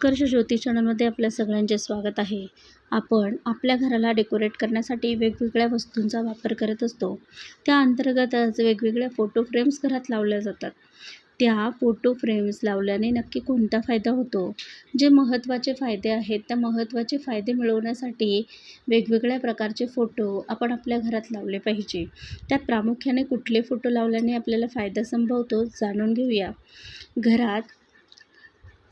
उत्कर्ष ज्योती चॅनलमध्ये आपल्या सगळ्यांचे स्वागत आहे. आपण आपल्या घराला डेकोरेट करण्यासाठी वेगवेगळ्या वस्तूंचा वापर करत असतो. त्या अंतर्गतच वेगवेगळ्या फोटो फ्रेम्स घरात लावल्या जातात. त्या फोटो फ्रेम्स लावल्याने नक्की कोणता फायदा होतो? जे महत्त्वाचे फायदे आहेत त्या महत्त्वाचे फायदे मिळवण्यासाठी वेगवेगळ्या प्रकारचे फोटो आपण आपल्या घरात लावले पाहिजे. त्यात प्रामुख्याने कुठले फोटो लावल्याने आपल्याला फायदा संभवतो जाणून घेऊया. घरात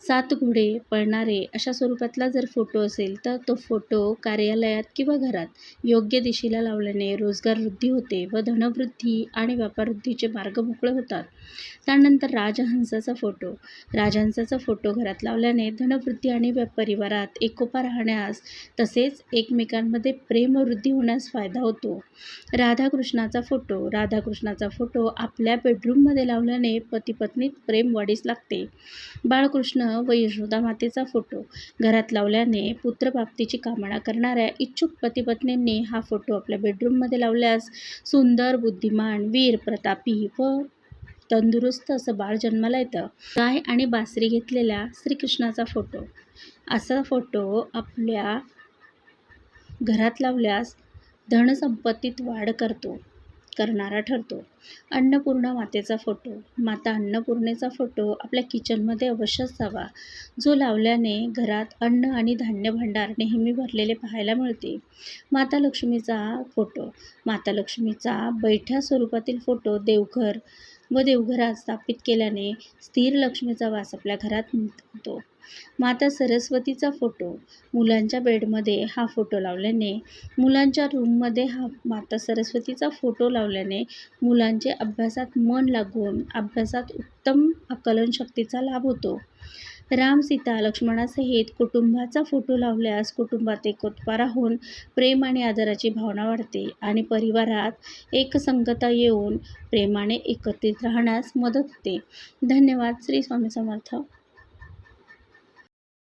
सात घोडे पळणारे अशा स्वरूपातला जर फोटो असेल तर तो फोटो कार्यालयात किंवा घरात योग्य दिशेला लावल्याने रोजगार वृद्धी होते व धनवृद्धी आणि व्यापारवृद्धीचे मार्ग मोकळे होतात. त्यानंतर राजहंसाचा फोटो. राजहंसाचा फोटो घरात लावल्याने धनवृद्धी आणि परिवारात एकोपा राहण्यास तसेच एकमेकांमध्ये प्रेमवृद्धी होण्यास फायदा होतो. राधाकृष्णाचा फोटो. राधाकृष्णाचा फोटो आपल्या बेडरूममध्ये लावल्याने पती पत्नीत प्रेम वाढीस लागते. बाळकृष्ण व यशोदा मातेचा फोटो. घरात लावल्याने पुत्रप्राप्तीची कामना करणाऱ्या इच्छुक पतीपत्नींनी हा फोटो आपल्या बेडरूममध्ये लावल्यास सुंदर बुद्धिमान वीर प्रतापी व तंदुरुस्त असं बाळ जन्माला येतं. गाय आणि बासरी घेतलेल्या श्रीकृष्णाचा फोटो. असा फोटो आपल्या घरात लावल्यास धनसंपत्तीत वाढ करतो. करणारा ठरतो. अन्नपूर्णा मातेचा फोटो. माता अन्नपूर्णेचा फोटो आपल्या किचनमध्ये अवश्य असावा. जो लावल्याने घरात अन्न आणि धान्य भांडार नेहमी भरलेले पाहायला मिळते. माता लक्ष्मीचा फोटो. माता लक्ष्मीचा बैठ्या स्वरूपातील फोटो देवघर व देवघरात स्थापित केल्याने स्थिर लक्ष्मीचा वास आपल्या घरात होतो माता सरस्वतीचा फोटो. मुलांच्या बेडमध्ये हा फोटो लावल्याने मुलांच्या रूममध्ये हा माता सरस्वतीचा फोटो लावल्याने मुलांचे अभ्यासात मन लागून अभ्यासात उत्तम आकलन शक्तीचा लाभ होतो. राम सीता लक्ष्मणासहित कुटुंबाचा फोटो लावल्यास कुटुंबात एकोत्पा राहून प्रेम आणि आदराची भावना वाढते आणि परिवारात एकसंगता येऊन प्रेमाने एकत्रित राहण्यास मदत होते. धन्यवाद. श्री स्वामी समर्थ.